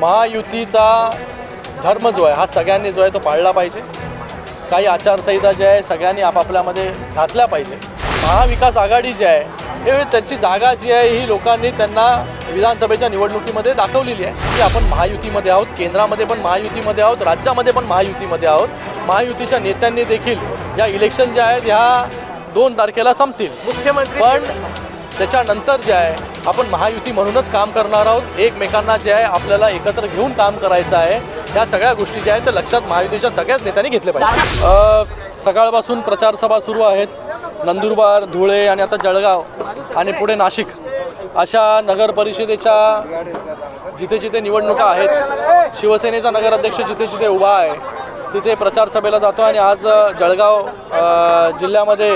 महायुतीचा धर्म जो आहे हा सगळ्यांनी जो आहे तो पाळला पाहिजे. काही आचारसंहिता जी आहे सगळ्यांनी आपापल्यामध्ये घातल्या पाहिजे. महाविकास आघाडी जी आहे हे त्याची जागा जी आहे ही लोकांनी त्यांना विधानसभेच्या निवडणुकीमध्ये दाखवलेली आहे. की आपण महायुतीमध्ये आहोत केंद्रामध्ये पण महायुतीमध्ये आहोत राज्यामध्ये पण महायुतीमध्ये आहोत. महायुतीच्या नेत्यांनी देखील या इलेक्शन ज्या आहेत ह्या दोन तारखेला संपतील. मुख्यमंत्री पण त्याच्यानंतर जे आहे आपण महायुती म्हणूनच काम करणार आहोत. एकमेकांना जे आहे आपल्याला एकत्र घेऊन काम करायचं आहे. या सगळ्या गोष्टी ज्या आहेत त्या लक्षात महायुतीच्या सगळ्याच नेत्यांनी घेतले पाहिजे. सकाळपासून प्रचारसभा सुरू आहेत. नंदुरबार धुळे आणि आता जळगाव आणि पुढे नाशिक अशा नगर परिषदेच्या जिथे जिथे निवडणुका आहेत शिवसेनेचा नगराध्यक्ष जिथे जिथे उभा आहे तिथे प्रचार सभेला जातो आणि आज जळगाव जिल्ह्यामध्ये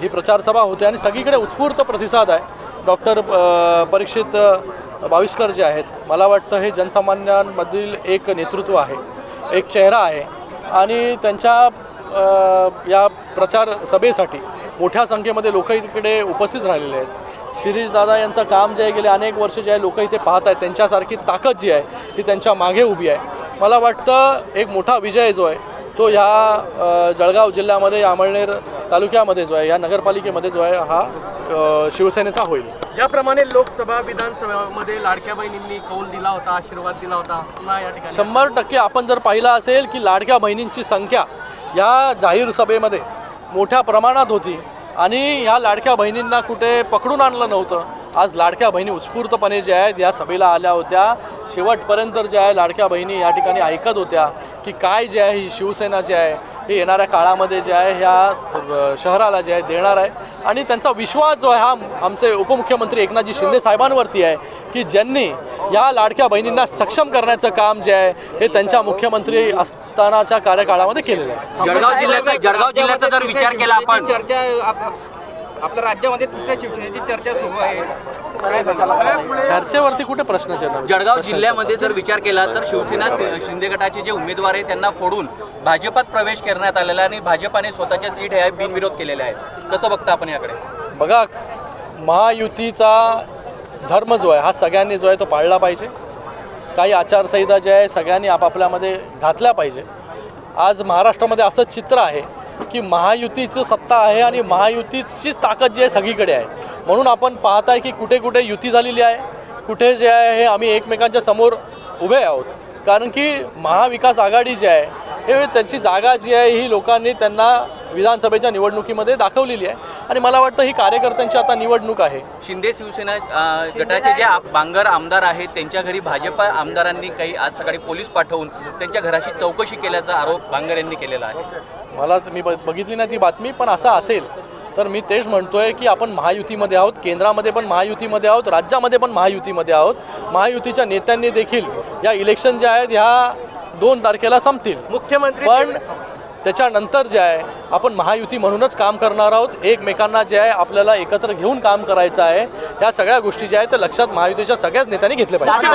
ही प्रचारसभा होते आणि सगळीकडे उत्स्फूर्त प्रतिसाद आहे. डॉक्टर परीक्षित बाविस्कर जे आहेत मला वाटतं हे जनसामान्यांमधील एक नेतृत्व आहे एक चेहरा आहे. आणि त्यांच्या या प्रचार सभेसाठी मोठ्या संख्येमध्ये लोक इकडे उपस्थित राहिलेले आहेत. शिरीष दादा यांचं काम जे आहे गेले अनेक वर्ष जे आहे लोक इथे पाहत आहेत. त्यांच्यासारखी ताकद जी आहे ती त्यांच्या मागे उभी आहे. मला वाटतं एक मोठा विजय जो आहे तो ह्या जळगाव जिल्ह्यामध्ये अमळनेर तालुक्यामध्ये जो आहे या नगरपालिकेमध्ये जो आहे हा शिवसेनेचा होईल. ज्याप्रमाणे लोकसभा विधानसभेमध्ये लाडक्या बहिणींनी कौल दिला होता आशीर्वाद दिला होता पुन्हा या ठिकाणी शंभर टक्के आपण जर पाहिलं असेल की लाडक्या बहिणींची संख्या या जाहीर सभेमध्ये मोठ्या प्रमाणात होती आणि ह्या लाडक्या बहिणींना कुठे पकडून आणलं नव्हतं. आज लाडक्या बहिणी उत्स्फूर्तपणे ज्या आहेत या सभेला आल्या होत्या. शेवटपर्यंत ज्या आहे लाडक्या बहिणी या ठिकाणी ऐकत होत्या की काय जे आहे ही शिवसेना जी आहे हे येणाऱ्या काळामध्ये जे आहे ह्या शहराला जे आहे देणार आहे. आणि त्यांचा विश्वास जो आहे हा आमचे उपमुख्यमंत्री एकनाथजी शिंदे साहेबांवरती आहे की ज्यांनी या लाडक्या बहिणींना सक्षम करण्याचं काम जे आहे हे त्यांच्या मुख्यमंत्री असतानाच्या कार्यकाळामध्ये केलेलं आहे. जळगाव जिल्ह्याचा जळगाव जिल्ह्याचा जर विचार केला आपण चर्चा आपल्या राज्यामध्ये दुसऱ्या शिवसेनेची चर्चा सुरू आहे? चर्चेवरती कुठे प्रश्नचिन्ह जळगाव जिल्ह्यामध्ये जर विचार केला तर शिवसेना शिंदे गटाचे जे उमेदवार आहेत त्यांना फोडून भाजपात प्रवेश करण्यात आलेला आहे आणि भाजपाने स्वतःच्या सीट हे बिनविरोध केलेले आहेत. कसं बघता आपण याकडे? बघा महायुतीचा धर्म जो आहे हा सगळ्यांनी जो आहे तो पाळला पाहिजे. काही आचारसंहिता ज्या आहे सगळ्यांनी आपापल्यामध्ये घातल्या पाहिजे. आज महाराष्ट्रामध्ये असं चित्र आहे की महायुतीचं सत्ता आहे आणि महायुतीचीच ताकद जी आहे सगळीकडे आहे. म्हणून आपण पाहताय की कुठे कुठे युती झालेली आहे. कुठे जे आहे हे आम्ही एकमेकांच्या समोर उभे आहोत. कारण की महाविकास आघाडी जी आहे हे त्याची जागा जी आहे ही लोकांनी त्यांना विधानसभेच्या निवडणुकीमध्ये दाखवलेली आहे. आणि मला वाटतं ही कार्यकर्त्यांची आता निवडणूक आहे. शिंदे शिवसेना गटाचे जे बांगर आमदार आहेत त्यांच्या घरी भाजपा आमदारांनी काही आज सकाळी पोलीस पाठवून त्यांच्या घराशी चौकशी केल्याचा आरोप बांगर यांनी केलेला आहे. मलाच मी ब- बघितली नाही ती बातमी पण असं असेल तर मी तेच म्हणतोय की आपण महायुतीमध्ये आहोत केंद्रामध्ये पण महायुतीमध्ये आहोत राज्यामध्ये पण महायुतीमध्ये आहोत. महायुतीच्या नेत्यांनी देखील या इलेक्शन जे आहेत ह्या दोन तारखेला संपतील. मुख्यमंत्री पण त्याच्यानंतर जे आहे आपण महायुती म्हणूनच काम करणार आहोत एकमेकांना जे आहे आपल्याला एकत्र घेऊन काम करायचं आहे ह्या सगळ्या गोष्टी ज्या आहेत त्या लक्षात महायुतीच्या सगळ्याच नेत्यांनी घेतल्या पाहिजे